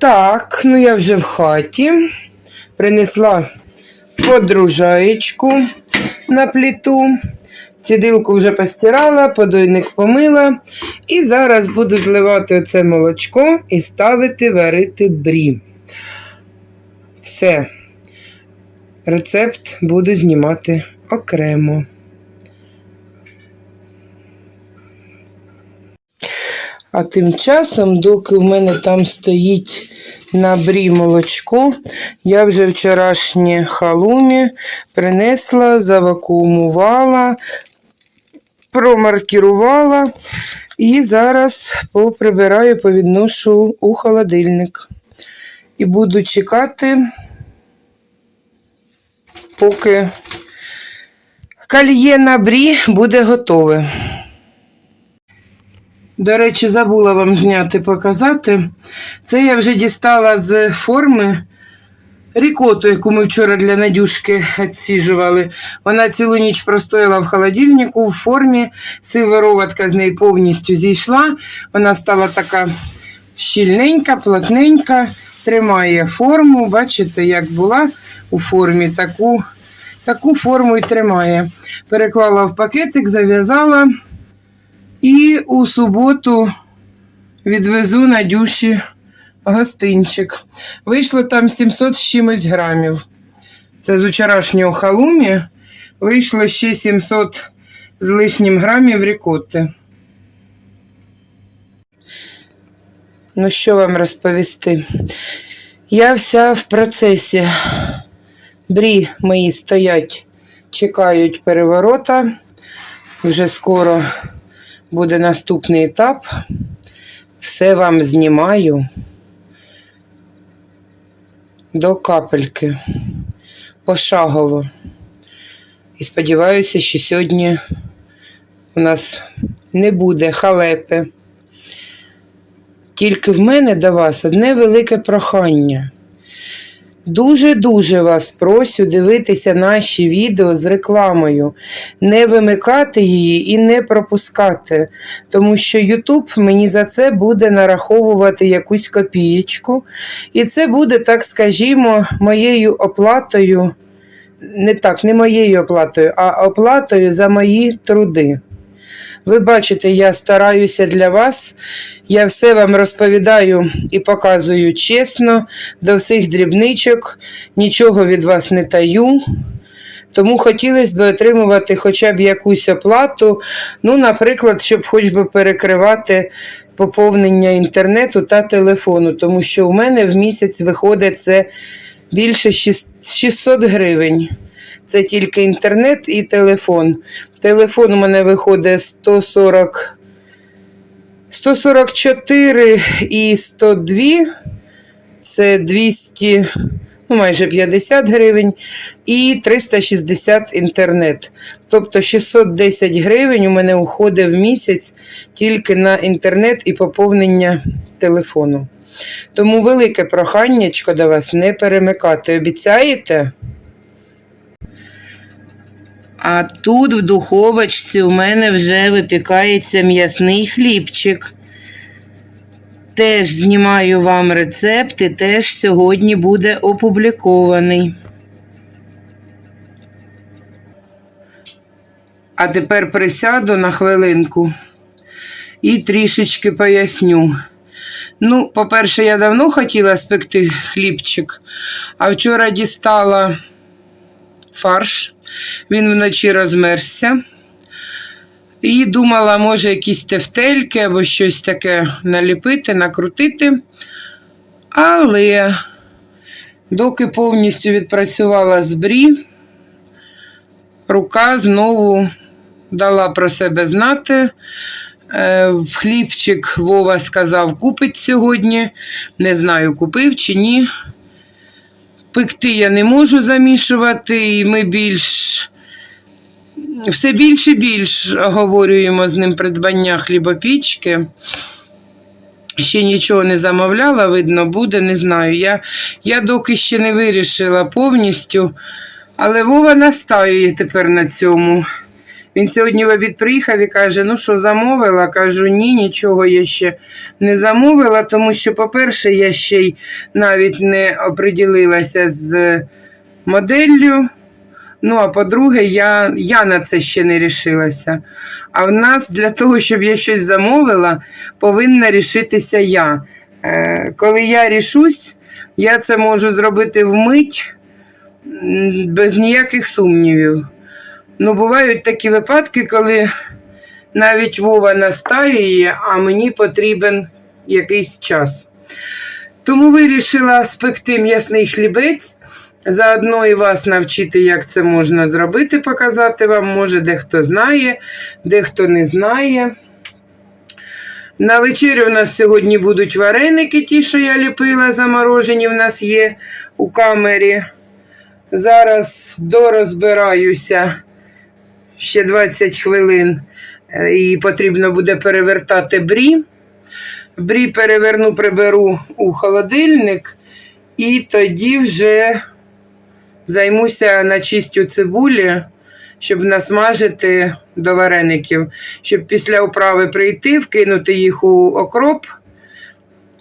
Так, ну я вже в хаті. Принесла подружаєчку на плиту. Цідилку вже постирала, подойник помила. І зараз буду зливати оце молочко і ставити варити брі. Все. Рецепт буду знімати окремо. А тим часом, доки в мене там стоїть на брі молочко, я вже вчорашнє халумі принесла, завакуумувала, промаркірувала і зараз поприбираю, повідношу у холодильник. І буду чекати, поки кальє на брі буде готове. До речі, забула вам зняти показати. Це я вже дістала з форми рікоту, яку ми вчора для Надюшки відсіжували. Вона цілу ніч простояла в холодильнику в формі. Сивороватка з неї повністю зійшла. Вона стала така щільненька, плотненька, тримає форму. Бачите, як була у формі, таку, таку форму і тримає. Переклала в пакетик, зав'язала. І у суботу відвезу Надюші гостинчик. Вийшло там 700 з чимось грамів. Це з вчорашнього халумі. Вийшло ще 700 з лишнім грамів рікотти. Ну, що вам розповісти? Я вся в процесі. Брі мої стоять, чекають переворота. Вже скоро буде наступний етап. Все вам знімаю до капельки, пошагово. І сподіваюся, що сьогодні у нас не буде халепи. Тільки в мене до вас одне велике прохання. Дуже-дуже вас просю дивитися наші відео з рекламою, не вимикати її і не пропускати, тому що YouTube мені за це буде нараховувати якусь копієчку. І це буде, так скажімо, моєю оплатою, не так, не моєю оплатою, а оплатою за мої труди. Ви бачите, я стараюся для вас. Я все вам розповідаю і показую чесно, до всіх дрібничок, нічого від вас не таю. Тому хотілося б отримувати хоча б якусь оплату, ну, наприклад, щоб хоч би перекривати поповнення інтернету та телефону, тому що у мене в місяць виходить це більше 600 гривень. Це тільки інтернет і телефон. Телефон у мене виходить 140, 144 і 102. Це 200, ну майже 50 гривень. І 360 інтернет. Тобто 610 гривень у мене уходить в місяць тільки на інтернет і поповнення телефону. Тому велике проханнячко до вас не перемикати. Обіцяєте? А тут в духовочці у мене вже випікається м'ясний хлібчик. Теж знімаю вам рецепт і теж сьогодні буде опублікований. А тепер присяду на хвилинку і трішечки поясню. Ну, по-перше, я давно хотіла спекти хлібчик, а вчора дістала фарш. Він вночі розмерзся. І думала, може, якісь тефтельки або щось таке наліпити, накрутити. Але доки повністю відпрацювала з рука знову дала про себе знати. Е, хлібчик Вова сказав, купить сьогодні. Не знаю, купив чи ні. Пекти я не можу замішувати, і ми більш все більше і більш оговорюємо з ним придбання хлібопічки. Ще нічого не замовляла, видно, буде, не знаю. Я, я доки ще не вирішила повністю, але Вова настаює тепер на цьому. Він сьогодні в обід приїхав і каже: Ну що, замовила? Кажу, ні, нічого я ще не замовила, тому що, по-перше, я ще й навіть не оприділилася з моделлю. Ну, а по-друге, я, я на це ще не рішилася. А в нас для того, щоб я щось замовила, повинна рішитися я. Е, коли я рішусь, я це можу зробити вмить без ніяких сумнівів. Ну, бувають такі випадки, коли навіть Вова настаює, а мені потрібен якийсь час. Тому вирішила спекти м'ясний хлібець. Заодно і вас навчити, як це можна зробити, показати вам. Може, дехто знає, дехто не знає. На вечерю у нас сьогодні будуть вареники, ті, що я ліпила, заморожені в нас є у камері. Зараз дорозбираюся ще 20 хвилин, е, і потрібно буде перевертати брі. Брі переверну, приберу у холодильник, і тоді вже займуся начистю цибулі, щоб насмажити до вареників, щоб після управи прийти, вкинути їх у окроп.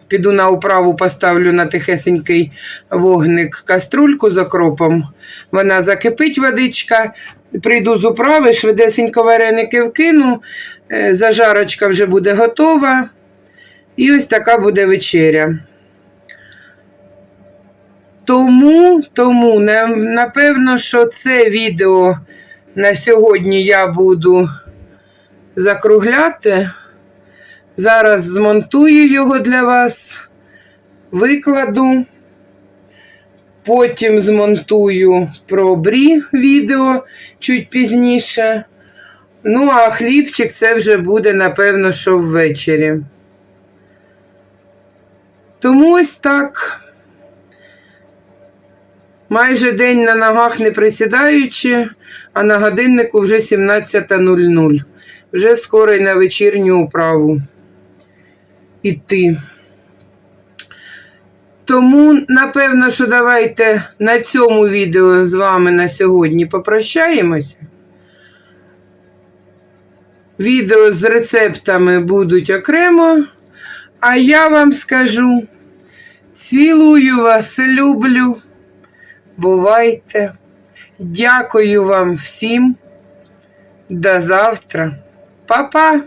Піду на управу, поставлю на тихесенький вогник каструльку з окропом. Вона закипить водичка. Прийду з управи, швидесенько вареники вкину, е, зажарочка вже буде готова. І ось така буде вечеря. Тому, тому напевно, що це відео на сьогодні я буду закругляти. Зараз змонтую його для вас, викладу, потім змонтую про брі відео чуть пізніше. Ну, а хлібчик це вже буде, напевно, що ввечері. Тому ось так. Майже день на ногах не присідаючи, а на годиннику вже 17.00. Вже скоро й на вечірню управу іти. Тому, напевно, що давайте на цьому відео з вами на сьогодні попрощаємося. Відео з рецептами будуть окремо. А я вам скажу: цілую вас, люблю. Бувайте. Дякую вам всім. До завтра. Па-па!